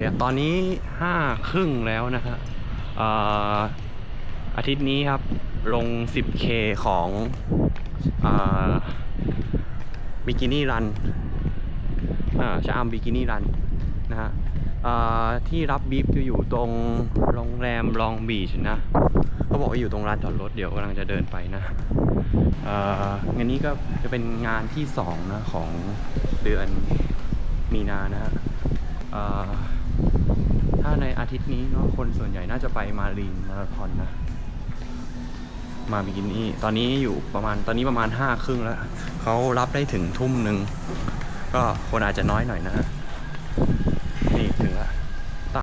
เดี๋ยวตอนนี้ห้าครึ่งแล้วนะฮะเอ่ออาทิตย์นี้ครับ ลง 10K ของบิกินี่รันชะอำบิกินี่รันนะฮะอ่อที่รับบีฟจะอยู่ตรงโรงแรมลองบีชนะเขาบอกว่าอยู่ตรงร้านจอดรถเดี๋ยวกำลังจะเดินไปนะอ่องานนี้ก็จะเป็นงานที่สองนะของเดือนมีนานะฮะอ่อ ถ้าในอาทิตย์นี้เนาะคนส่วนใหญ่น่าจะไปมารีนมาราธอนนะ มาบิกินี่ตอนนี้อยู่ประมาณตอนนี้ประมาณห้าครึ่งแล้วเขารับได้ถึงทุ่มหนึ่งก็คนอาจจะน้อยหน่อยนะฮะนี่ถึงแล้วตะ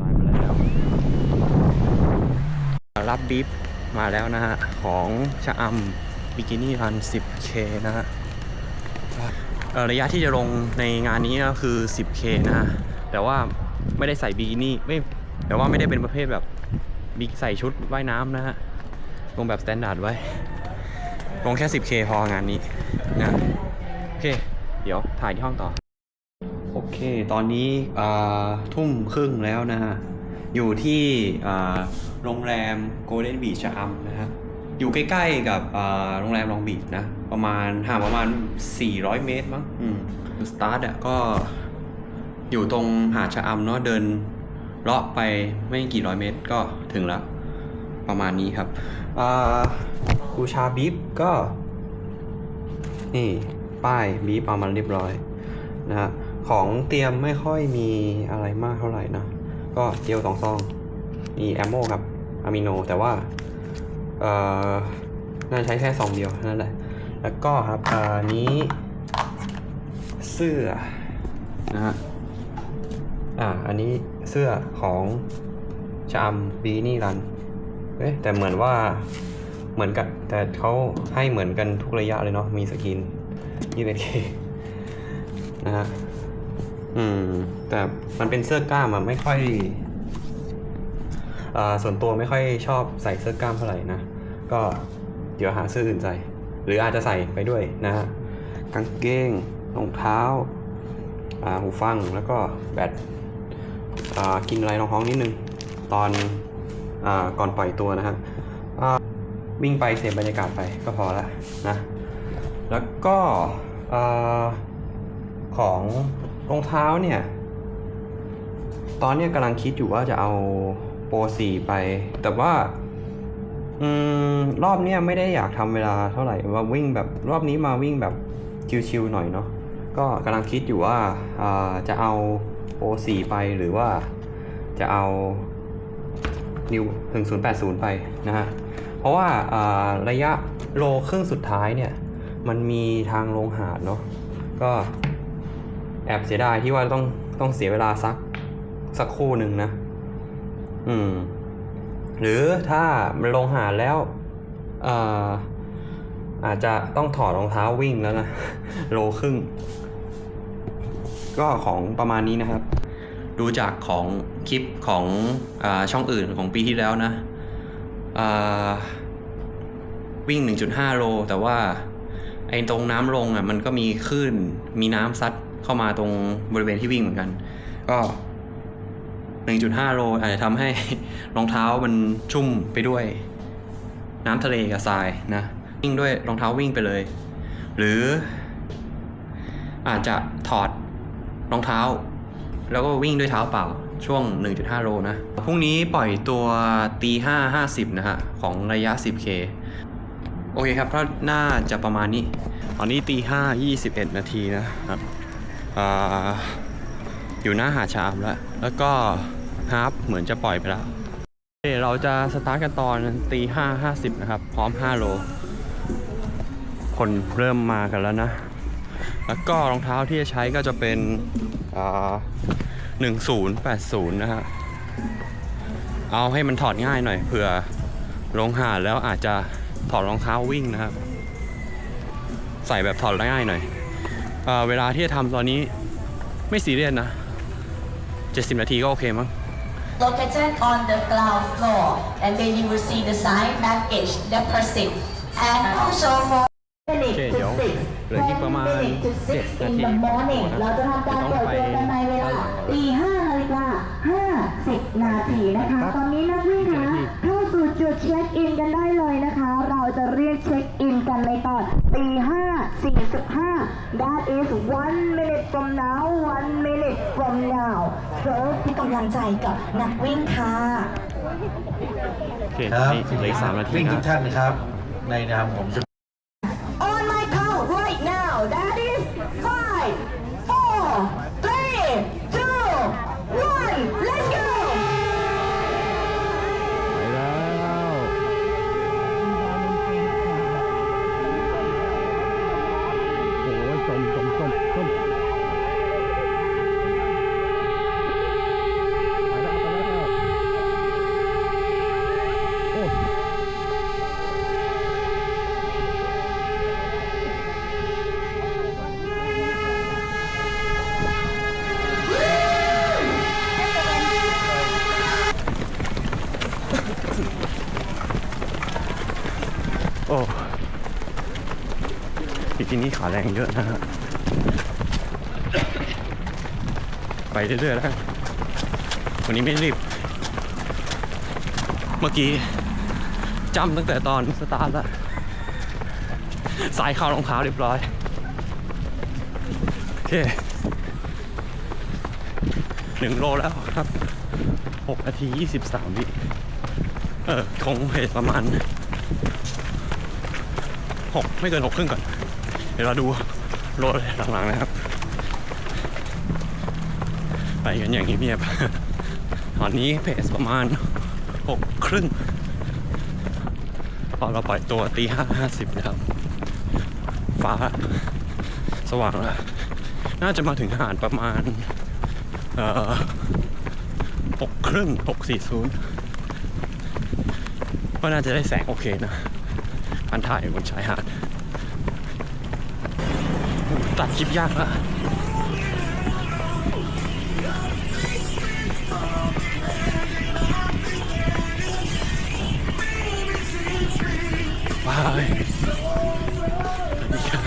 ตายมาแล้วรับบีฟมาแล้วนะฮะ ของชะอำบิกินี่รัน 10K นะฮะ ระยะที่จะลงในงานนี้ก็คือ 10K นะ แต่ว่าไม่ได้ใส่บิกินี่ไม่แต่ว่าไม่ได้เป็นประเภทแบบบิใส่ชุดว่ายน้ำนะฮะ ลงแบบสแตนดาร์ดไว้ ลงแค่ 10K พองานนี้นะโอเค เดี๋ยวถ่ายที่ห้องต่อ โอเค ตอนนี้ทุ่มครึ่งแล้วนะฮะ อยู่ที่โรงแรม Golden Beach ชะอำนะฮะ อยู่ใกล้ๆกับโรงแรมลองบีชนะ ประมาณห่างประมาณ 400 เมตรมั้งอืมสตาร์ทอะก็อยู่ตรงหาดชะอำเนาะเดินเลาะไปไม่กี่ร้อยเมตรก็ถึงแล้ว ประมาณนี้ครับอ่าบูชาบีฟก็ นี่ ป้ายบีฟเอามาเรียบร้อยนะฮะของเตรียมไม่ค่อยมีอะไรมากเท่าไหร่นะ ก็เจลสองซอง มีแอมโมกับอะมิโน แต่ว่า เอ่อ น่าใช้แค่ซองเดียวเท่านั้นแหละ แล้วก็ครับอันนี้เสื้อนะฮะอ่าอันนี้เสื้อของชามบีนี่รันเอ๊ะแต่เหมือนว่าเหมือนกัน แต่เขาให้เหมือนกันทุกระยะเลยเนาะมีสกินยี่สิบเคนะฮะอืม แต่มันเป็นเสื้อกล้ามอะไม่ค่อยอ่าส่วนตัวไม่ค่อยชอบใส่เสื้อกล้ามเท่าไหร่นะ ก็เดี๋ยวหาเสื้ออื่นใส่ หรืออาจจะใส่ไปด้วยนะฮะกางเกงรองเท้าหูฟังแล้วก็แบตกินอะไรรองท้องนิดนึง ตอนอก่อนปล่อยตัวนะฮะวิ่งไปเสพบรรยากาศไปก็พอละนะแล้วก็อของรองเท้าเนี่ย ตอนนี้กำลังคิดอยู่ว่าจะเอาโปรสีไป แต่ว่า อืมรอบเนี้ยไม่ได้อยากทำเวลาเท่าไหร่ว่าวิ่งแบบรอบนี้มาวิ่งแบบชิวๆหน่อยเนาะก็กำลังคิดอยู่ว่าอ่าจะเอาโปรสี่ไปหรือว่าจะเอานิวถึงศูนย์แปดศูนย์ไปนะฮะเพราะว่าอ่าระยะโลครึ่งสุดท้ายเนี่ยมันมีทางลงหาดเนาะก็แอบเสียดายที่ว่าต้องต้องเสียเวลาสักสักครู่หนึ่งนะ อืม หรือถ้ามันลงหาแล้วเอ่อาจจะต้องถอดรองเท้าวิ่งแล้วนะ โลครึ่ง ก็ของประมาณนี้นะครับ ดูจากของคลิปของอช่องอื่นของปีที่แล้วนะวิ่ง 1.5 โล แต่ว่าไอ้ตรงน้ำลงอะมันก็มีคลื่นมีน้ำซัดเข้ามาตรงบริเวณที่วิ่งเหมือนกัน ก็ 1.5 โลอาจจะทำให้รองเท้ามันชุ่มไปด้วย น้ำทะเลกับทรายนะวิ่งด้วยรองเท้าวิ่งไปเลย หรือ อาจจะถอดรองเท้า แล้วก็วิ่งด้วยเท้าเปล่าช่วง 1.5 โลนะพรุ่งนี้ปล่อยตัวตีห้าห้าสิบนะฮะ ของระยะ 10K โอเคครับก็น่าจะประมาณนี้ ตอนนี้ตีห้ายี่สิบเอ็ดนาทีนะครับอ่า อยู่หน้าหาดชามแล้ว แล้วก็ฮาร์ปเหมือนจะปล่อยไปแล้วโอเคเราจะสตาร์ทกันตอนตีห้าห้าสิบนะครับ พร้อม5โล คนเริ่มมากันแล้วนะ แล้วก็รองเท้าที่จะใช้ก็จะเป็นหนึ่งศูนย์แปดศูนย์นะฮะ เอาให้มันถอดง่ายหน่อยเผื่อลงหาดแล้วอาจจะถอดรองเท้าวิ่งนะครับ ใส่แบบถอดง่ายหน่อยเอเวลาที่จะทำตอนนี้ไม่ซีเรียสนะ 70 นาทีก็โอเคมั้ง located on the ground floor and then you will see the sign baggage deposit and also for โอเคเดี๋ยวเหลืออีกประมาณ minutes to เจ็ด six นา in ที the morning นะเราจะทำการต้องเปิดไปตัวกันในเวลาด้านหลังก่อนตีห้านาฬิกาห้าสิบนาทีนะคะ ตอนนี้นักวิ่งคะเข้าสู่จุ ดเช็คอินกันได้เลยนะคะ เราจะเรียกเช็คอินกันในตอนตีห้าสี่สิบห้า that is one minute from now one minute from now เซิร์ฟให้กำลังใจกับนักวิ่งค่ะโอเคครับนี่เหลืออีกสามนาทีวิ่งทุนะกท่านนะครับ ในนามผม On บิกินี่ขาแรงเยอะนะฮะไปเรื่อยๆแล้ววันนี้ไม่รีบ เมื่อกี้จำตั้งแต่ตอนสตาร์ทล้วสายเข้ารองเท้าเรียบร้อย โอเคหนึ่งโลแล้วครับหกนาทียี่สิบสามวิเออคงเพจประมาณหกไม่เกินหกครึ่งก่อน เดี๋ยวเราดูรถหลังๆนะครับ ไปกันอย่างเงียบๆตอนนี้เพจประมาณหกครึ่งตอเราปล่อยตัวตีห้าห้าสิบนะครับ ฟ้าสว่างแล้ว น่าจะมาถึงหาดประมาณหกครึ่งหกสี่ศูนย์ก็น่าจะได้แสงโอเคนะการถ่ายบนชายหาด ตัดคลิปยากละว้ายสวัสดีค่ะ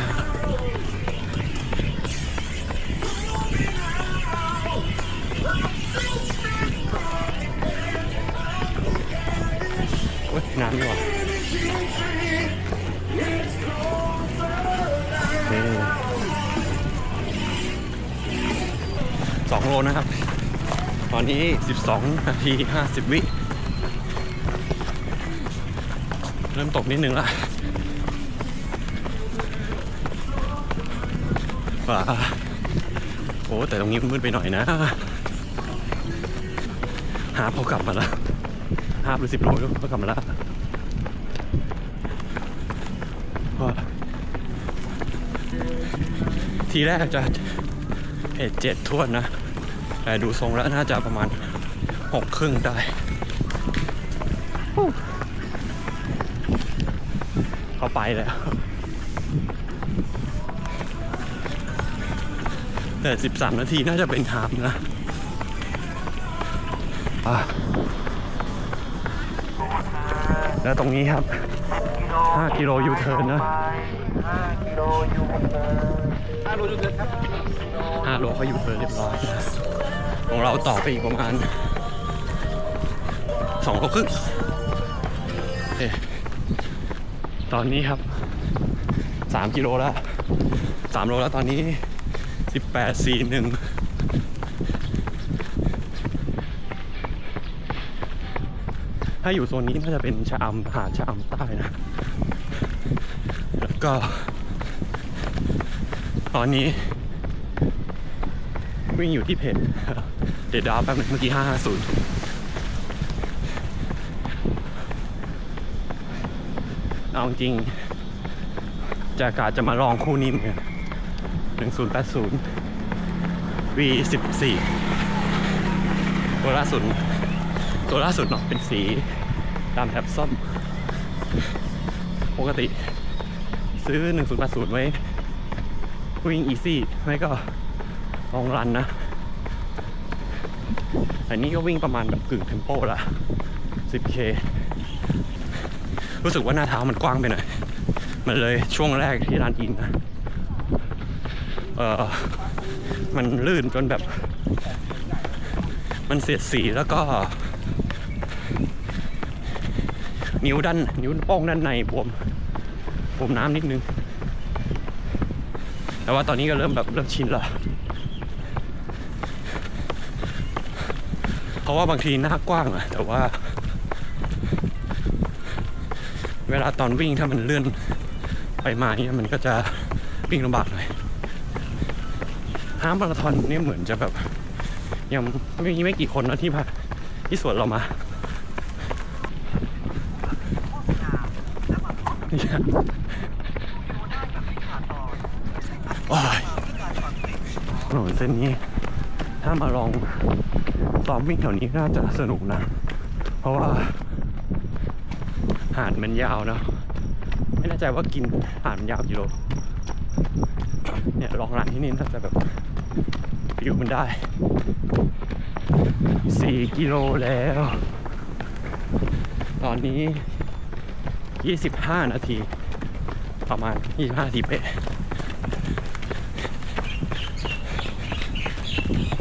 โอ้ยน้ำดีกว่า 2 โลนะครับ ตอนนี้ 12 นาที 50 วิ เริ่มตกนิดนึงละว้าโอ้แต่ตรงนี้มืดไปหน่อยนะ หาพอกลับมาละวห้าหรือสิบโลก็กลับมาละทีแรกจะเพจเจ็ดทวนนะ แต่ดูทรงแล้วน่าจะประมาณหกครึ่งได้เข้าไปแล้ว แต่ 13 นาทีน่าจะเป็นทามนะอะแล้วตรงนี้ครับ 5 กิโลยูเทิร์นนะ5โลยูเทิร์นครับ5โลก็ยูเทิร์นเรียบร้อย ของเราต่อไปอีกประมาณ2โลครึ่งตอนนี้ครับ3กิโลแล้ว3โลแล้วตอนนี้18 4 1ถ้าอยู่โซนนี้น่าจะเป็นชะอำหาดชะอำใต้นะ แล้วก็ ตอนนี้ วิ่งอยู่ที่เพจเดดดาวแป๊บนึงเมื่อกี้550เอาจริงจะกาจะมาลองคู่นี้เหมือนกัน1080 V 14ตัวล่าสุด ตัวล่าสุดเนาะเป็นสีดำแถบส้ม ปกติ ซื้อ1080ไว้วิ่งอีซี่ไม่ก็ องรันนะ อันนี้ก็วิ่งประมาณแบบกึ่งเทมโปละ 10K รู้สึกว่าหน้าเท้ามันกว้างไปหน่อย มันเลยช่วงแรกที่ร้านอินนะเออมันลื่นจนแบบ มันเสียดสีแล้วก็ นิ้วด้านนิ้วโป้งด้านในบวมบวมน้ำนิดนึง แต่ว่าตอนนี้ก็เริ่มแบบเริ่มชินและ เพราะว่าบางทีหน้ากว้างอะแต่ว่า เวลาตอนวิ่งถ้ามันเลื่อนไปมาเนี่ยมันก็จะวิ่งลำบากหน่อยฮามาราธอนเนี่ยเหมือนจะแบบ ยังไม่ไม่กี่คนนะที่พาที่สวนเรามาโอ้ยถนนเส้นนี้ ถ้ามาลอง ซ้อมวิ่งแถวนี้น่าจะสนุกนะ เพราะว่า หาดมันยาวเนอะไม่แน่ใจว่ากินหาดมันยาวกิโล เนี่ยลองร้านที่นี่น่าจะแบบฟิวมันได้สี่กิโลแล้ว ตอนนี้ 25 นาที ประมาณ 25นาทีเป๊ะ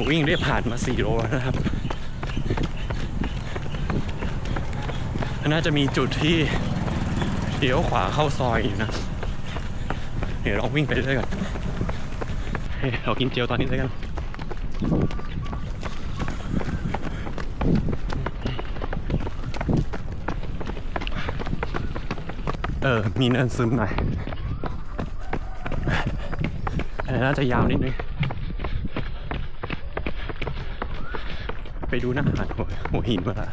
ผมวิ่งได้ผ่านมา4โลแล้วนะครับน่าจะมีจุดที่เลี้ยวขวาเข้าซอยอยู่นะ เดี๋ยวลองวิ่งไปเรื่อยก่อนเฮ้ยเรากินเจลตอนนี้เลยกันเออ มีเนินซึมหน่อยน่าจะยาวนิดนึง ไปดูหน้าหาดหัวหินมาละ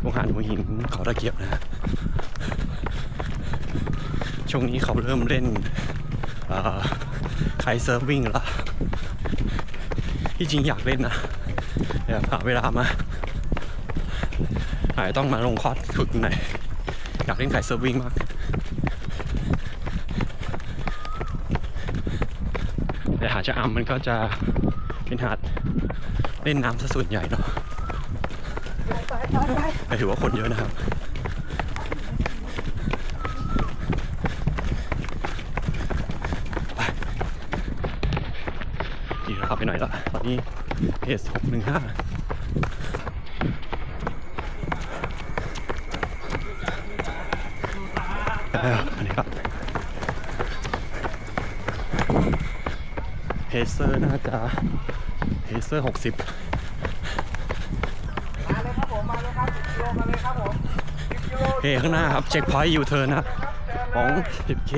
โรงหาดหัวหินเขาตะเกียบนะ ช่วงนี้เขาเริ่มเล่นเอ่อไคเซิร์ฟวิ่งละที่จริงอยากเล่นนะเดี๋ยวหาเวลามาอาจต้องมาลงคอร์สฝึกหน่อยอยากเล่นไคเซิร์ฟวิ่งมากแต่หาดชะอำมันก็จะเป็นหาดเล่นน้ำซะส่วนใหญ่เนาะ ถือว่าคนเยอะนะครับไปดีแล้วครับไปหน่อยละตอนนี้เพจหกหนึ่งห้าอันนี้ครับเพเซอร์น่าจะเพเซอร์หกสิบ มาเลยครับผม มาเลยครับ10กิโลมาเลยครับผม10กิโล เฮ้ข้างหน้าครับ เช็คพอยต์ยูเทิร์นนะของ 10K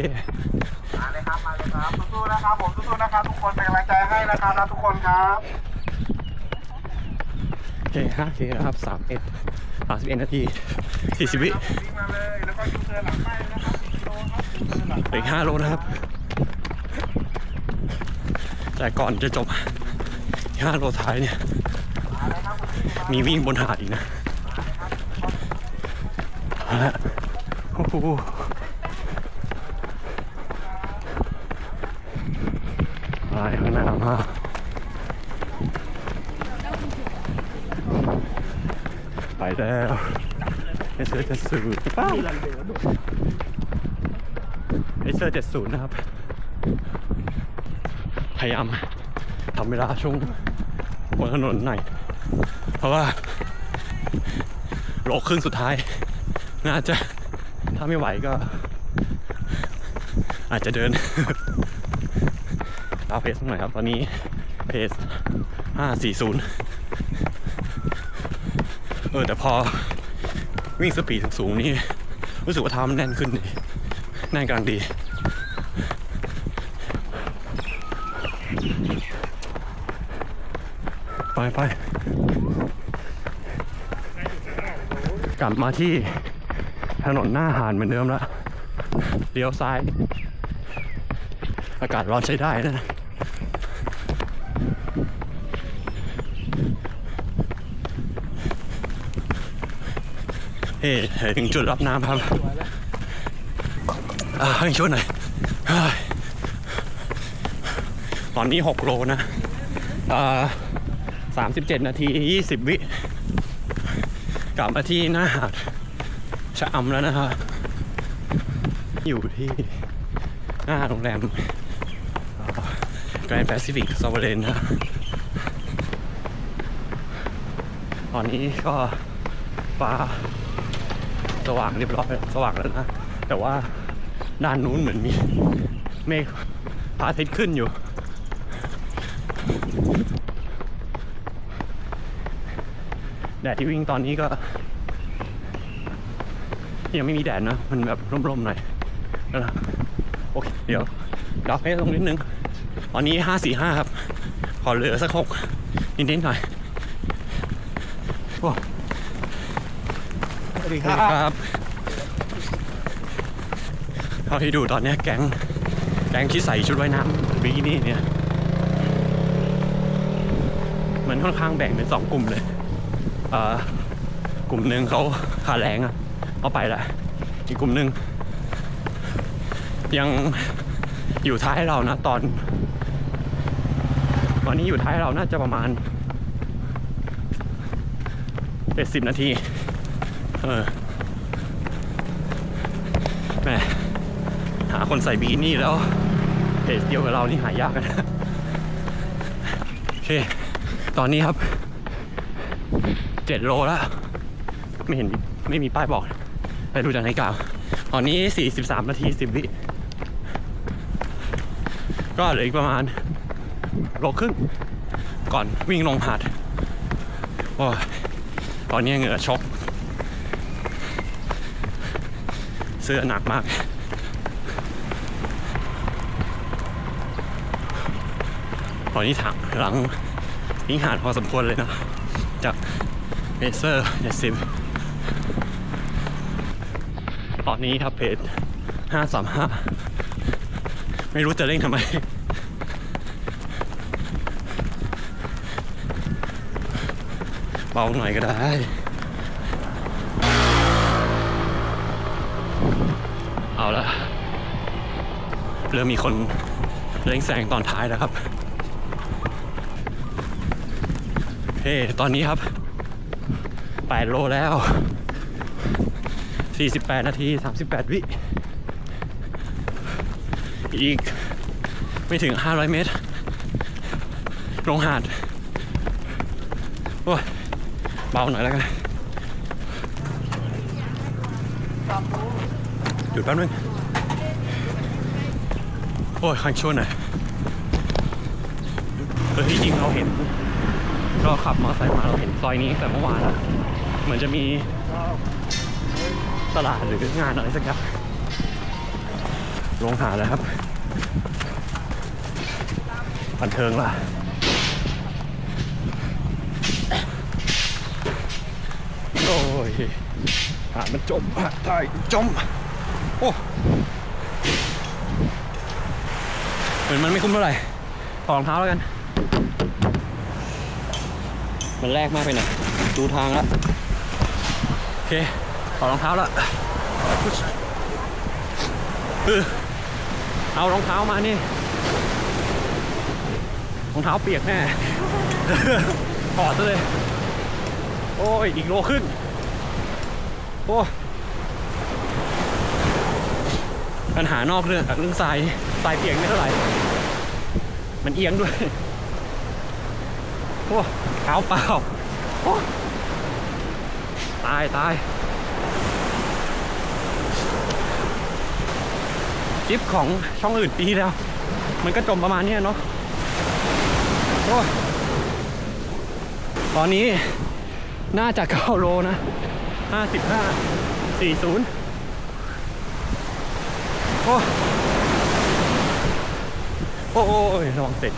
มาเลยครับมาเลยครับสู้ๆนะครับผมสู้ๆนะครับทุกคนเป็นกำลังใจให้นะครับนะทุกคนครับโอเค 5K นะครับ31 31นาที40วิวิ่งมาเลยแล้วก็ยูเทิร์นหลังไปนะครับ10กิโลครับยูเทิร์นหลังเหลืออีก5โลนะครับ แต่ก่อนจะจบ5โลท้ายเนี่ย มาเลยครับคุณพี่มา มีวิ่งบนหาดอีกนะ เอาละโอ้โหไปข้างหน้ามาไปแล้วเอเซอร์เจ็ดศูนย์ป้าเอเซอร์เจ็ดศูนย์นะครับ พยายามทำเวลาช่วงบนถนนหน่อยเพราะว่าโลกครึ่งสุดท้าย น่าจะถ้าไม่ไหวก็ อาจจะเดินตามเพจสักหน่อยครับ ตอนนี้เพจ540 เออแต่พอวิ่งสปีดสูงๆนี่ รู้สึกว่าเท้ามันแน่นขึ้นนี่แน่นกลางดีไปไปกลับมาที่ ถนนหน้าหาดเหมือนเดิมแล้วเลี้ยวซ้าย อากาศร้อนใช้ได้นะ เฮ้ถึงจุดรับน้ำครับอ่าให้ช่วยหน่อยเฮ้ยตอนนี้ 6 โลนะอ่า37 นาที 20 วิ กลับมาที่หน้าหาด ชะอำแล้วนะครับ อยู่ที่หน้าโรงแรมแกรนด์แปซิฟิกซาวเรนนะตอนนี้ก็ฟ้าสว่างเรียบร้อยสว่างแล้วนะ แต่ว่าด้านนู้นเหมือนมีเมฆพาทิตขึ้นอยู่ แดดที่วิ่งตอนนี้ก็ ยังไม่มีแดดนะ มันแบบร่มๆหน่อยนะโอเค เดี๋ยวดับให้ตรงนิดนึงตอนนี้ห้าสี่ห้าครับ ขอเหลือสักหกนิดๆหน่อยโอ้สวัสดีสวัสดีครับเท่าที่ดูตอนเนี้ยแก๊งแก๊งที่ใส่ชุดว่ายน้ำบิกินี่เนี่ย มันค่อนข้างแบ่งเป็นสองกลุ่มเลยเอ่อกลุ่มหนึ่งเขาขาแรงอะ เขาไปละอีกกลุ่มหนึ่งยังอยู่ท้ายเรานะตอน ตอนนี้อยู่ท้ายเราน่าจะประมาณเจ็ดสิบนาที เออแหมหาคนใส่บีนี่แล้วเพจเดียวกับเรานี่หายากนนะ โอเค ตอนนี้ครับเจ็ดโลแล้ว ไม่เห็นไม่มีป้ายบอก ไปดูจากในาฬิกาตอนนี้ 43 นาที 10 วิ ก็เหลืออีกประมาณโลครึ่งก่อนวิ่งลงหาดโอ้ตอนนี้เหงื่อชก เสื้อหนักมาก ตอนนี้ถังหลังวิ่งหาดพอสมควรเลยนะ จากเมเซอร์เจ็ดสิบตอ นี้ครับเพจห้าสามห้าไม่รู้จะเร่งทำไม เบาหน่อยก็ได้ เอาละเริ่มมีคนเร่งแซงตอนท้ายแล้วครับ เฮ้ ตอนนี้ครับ 8 โลแล้ว 48 นาที 38 วิ อีกไม่ถึง 500 เมตร ลงหาด โอ้ย เบาหน่อยแล้วกันหยุดแป๊บนึง โอ้ยคันช่วยหน่อยเออที่จริงเราเห็น เราขับมอเตอร์ไซค์มาเราเห็นซอยนี้แต่เมื่อวานแล้วเหมือนจะมี ตลาดหรืองานอะไรสักอย่างลงหาแล้วครับบันเทิงล่ะโอ้ยหามันจมหาดไทยจม โอ้เหมือนมันไม่คุ้มเท่าไหร่ถอดรองเท้าแล้วกัน มันแรกมากไปหน่อยดูทางแล้วโอเค อดรองเท้าแล้วเออเอารองเท้ามานี่รองเท้าเปียกแน่ถอดซะเลย โอ้ย อีกโลครึ่งโอ้ปัญหานอกเรื่องเรื่องทรายทรายเปียกไม่เท่าไหร่ มันเอียงด้วย โอ้เท้าเปล่าโอ้ตายตาย คลิปของช่องอื่นปีแล้ว มันก็จมประมาณนี้เนาะโอ้ตอนนี้น่าจะเก้าโลนะห้าสิบห้าสี่ศูนย์โอ้โอ้โอ้ยระวังเสร็จ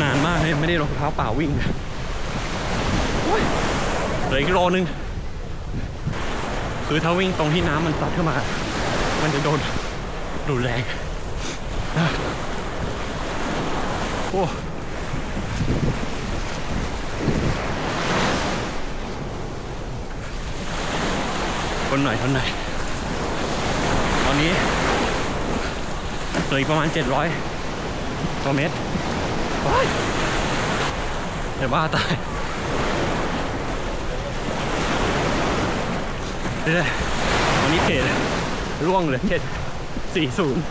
นานมากเลยไม่ได้รองเท้าเปล่าวิ่งโอ้ย เหลืออีกโลนึง คือถ้าวิ่งตรงที่น้ำมันซัดเข้ามา มันจะโดนรุแรงโอ้ทนหน่อยทนหน่อยตอนนี้เหลืออีกประมาณ 700กว่าเมตรโอ๊ยแต่บ้าตาย เรื่อยวันนี้เทเลยร่วงเหลือเจ็ดสี่ศูนย์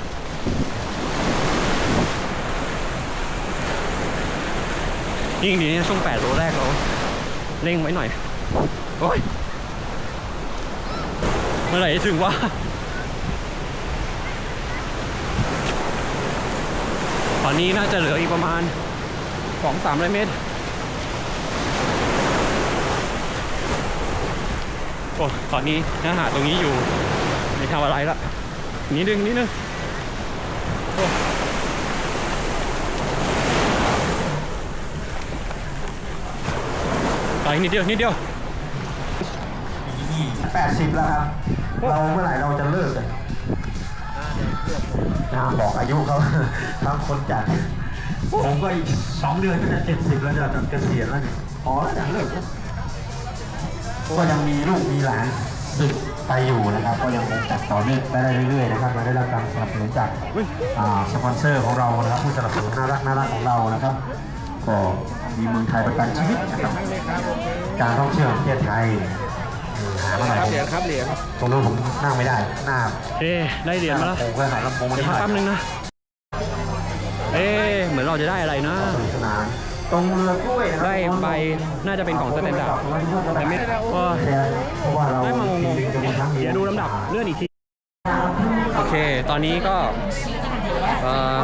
ยิ่งดีนี่ช่วงแปดโลแรกเราเร่งไว้หน่อย โอ้ย เมื่อไหร่ถึงวะตอนนี้น่าจะเหลืออีกประมาณสองสามร้อยเมตร อ้ตอนนี้เนื้อหาตรงนี้อยู่ ไม่ทำอะไรละนิดนึงนิดนึงโอ้ไปนิดเดียวนิดเดียวแปดสิบแล้วครับ เราเมื่อไหร่เราจะเลิกกันนะบอกอายุเขาทั้งคนจัด ผมก็อีกสองเดือนก็จะเจ็ดสิบแล้วจะจะเกษียณแล้ว พอแล้วจะเลิกแล้ว ก็ยังมีลูกมีหลานดึกไปอยู่นะครับ ก็ยังคงจัดต่อเนื่องไปได้เรื่อยๆนะครับมาได้รับการสนับสนุนจากอ่าสปอนเซอร์ของเรานะครับผู้สนับสนุนน่ารักน่ารักของเรานะครับ ก็มีเมืองไทยประกันชีวิตนะครับการท่องเที่ยวแห่งประเทศไทยหามาหน่อยเหรียญครับเหรียญตรงนู้นผมนั่งไม่ได้หน้าเอ๊ะได้เหรียญมาแล้วโอ้โหหายลำโพงมันเดี๋ยวเท่าพักไหร่แป๊บนึงนะเอ๊ะเหมือนเราจะได้อะไรนะสนุกสนาน ตรงเรือกล้วยนะครับได้ใบน่าจะเป็นของสแตนดาร์ดแต่ไม่ก็เพราะว่าเราได้มางงๆเดี๋ยวดูลำดับเลื่อนอีกที โอเค ตอนนี้ก็เอ่อ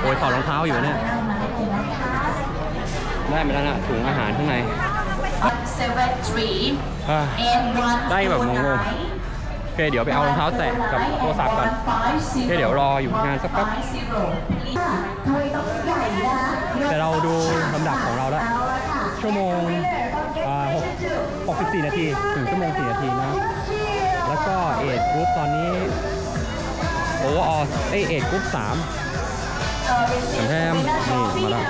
โอ้ยถอดรองเท้าอยู่เนี่ย ได้มาแล้วนะถุงอาหารข้างใน seven three อ่า and one ได้แบบงงๆโอ เคเดี๋ยวไปเอารองเท้าแตะกับโทรศัพท์ก่อนโอเคเดี๋ยวรออยู่งานสักแป๊บแต่เราดูลำดับของเราแล้วเอาละชั่วโมงอ่าหก64นาทีถึงชั่วโมง4นาทีนะ แล้วก็เอทกรุ๊ปตอนนี้โอ้อเอยเอทกรุ๊ป3แถมนี่มาแล้ว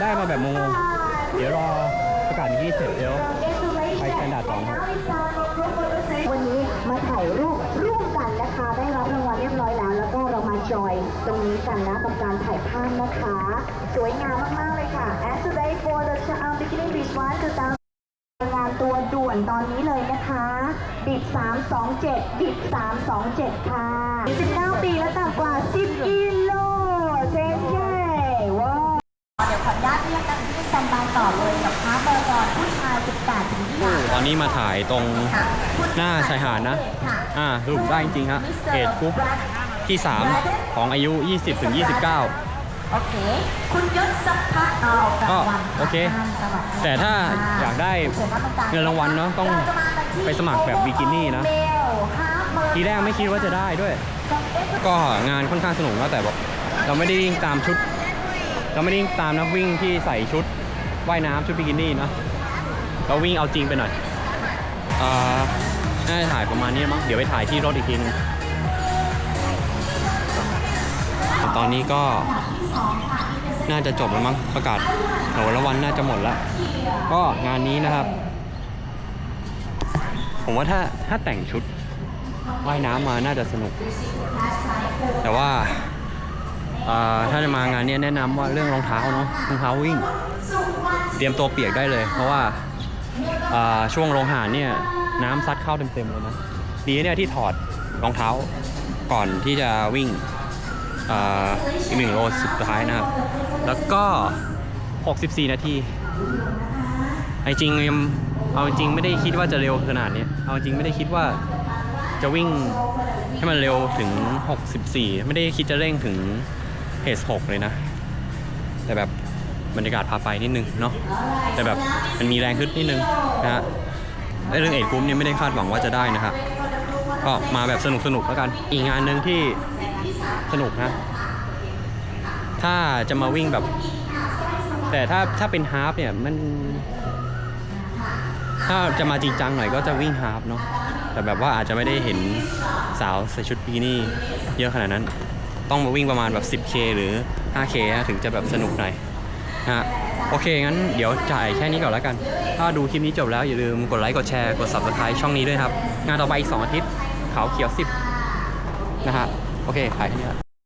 ได้มาแบบงงเดี๋ยวรอประกาศอีกทีเสร็จเดี๋ยว นดาต่อนะครับวันนี้มาถ่ายรูปร่วมกันนะคะ ได้รับรางวัลเรียบร้อยแล้ว แล้วก็เรามาจอยตรงนี้กันนะกับการถ่ายภาพนะคะ สวยงามมากๆเลยค่ะ And today for the Cham Bikini Beach One 2000งานตัวด่วนตอนนี้เลยนะคะบิด327บิด327 ค่ะ 19 ปีและต่ำกว่า 10กิโล เดี๋ยวขออนุญาตเรียกนักที่สแตนบายต่อเลยกับค้าเบอร์กอนผู้ชาย18ถึง20ตอนนี้มาถ่ายตรงหน้าชายหาดนะ อ่าสรุปได้จริงๆฮะเอทกรุ๊ปที่ 3 ของอายุ 20ถึง29 โอเค คุณยศสัพพะเอารางวัลก็โอเคสวัสดีแต่ถ้าอยากได้เงินรางวัลเนาะต้องไปสมัครแบบบิกินี่นะเมลห้าหมื่นทีแรกไม่คิดว่าจะได้ด้วย ก็งานค่อนข้างสนุกนะแต่แบบเราไม่ได้วิ่งตามชุด เราไม่ได้วิ่งตามนักวิ่งที่ใส่ชุดว่ายน้ำชุดบิกินี่เนะเราวิ่งเอาจริงไปหน่อยอ่อน่าจะถ่ายประมาณนี้มั้งเดี๋ยวไปถ่ายที่รถอีกทีนึงตอนนี้ก็น่าจะจบแล้วมั้งประกาศรางวัลรางวัลน่าจะหมดแล้ว ก็งานนี้นะครับ ผมว่าถ้าถ้าแต่งชุดว่ายน้ำมาน่าจะสนุก แต่ว่า ถ้าจะมางานเนี้ยแนะนำว่าเรื่องรองเท้าเนาะรองเท้าวิ่ง เตรียมตัวเปียกได้เลย เพราะว่าช่วงลงหาดเนี่ยน้ำซัดเข้าเต็มๆเลยนะดีเนี่ยที่ถอดรองเท้าก่อนที่จะวิ่งอีกหนึ่งโลสุดท้ายนะครับ แล้วก็ 64 นาทีไอจริงยังเอาจริงไม่ได้คิดว่าจะเร็วขนาดนี้เอาจริงไม่ได้คิดว่าจะวิ่งให้มันเร็วถึง 64 ไม่ได้คิดจะเร่งถึง เพจ6เลยนะ แต่แบบบรรยากาศพาไปนิดนึงเนาะแต่แบบมันมีแรงขึ้นนิดนึงนะฮะเรื่องเอ็ดกรุ๊ปเนี่ยไม่ได้คาดหวังว่าจะได้นะครับก็มาแบบสนุกสนุกๆแล้วกันอีกงานหนึ่งที่สนุกนะ ถ้าจะมาวิ่งแบบ แต่ถ้าถ้าเป็นฮาล์ฟเนี่ยมัน ถ้าจะมาจริงจังหน่อยก็จะวิ่งฮาล์ฟเนาะแต่แบบว่าอาจจะไม่ได้เห็นสาวใส่ชุดบิกินี่เยอะขนาดนั้น ต้องมาวิ่งประมาณแบบ 10K หรือ 5K ถึงจะแบบสนุกหน่อยนะฮะโอเค งั้นเดี๋ยวจ่ายแค่นี้ก่อนแล้วกัน ถ้าดูคลิปนี้จบแล้ว อย่าลืมกดไลค์กดแชร์กด subscribe ช่องนี้ด้วยครับ งานต่อไปอีก 2 อาทิตย์เขาเขียว 10 นะฮะโอเคขายแค่นี้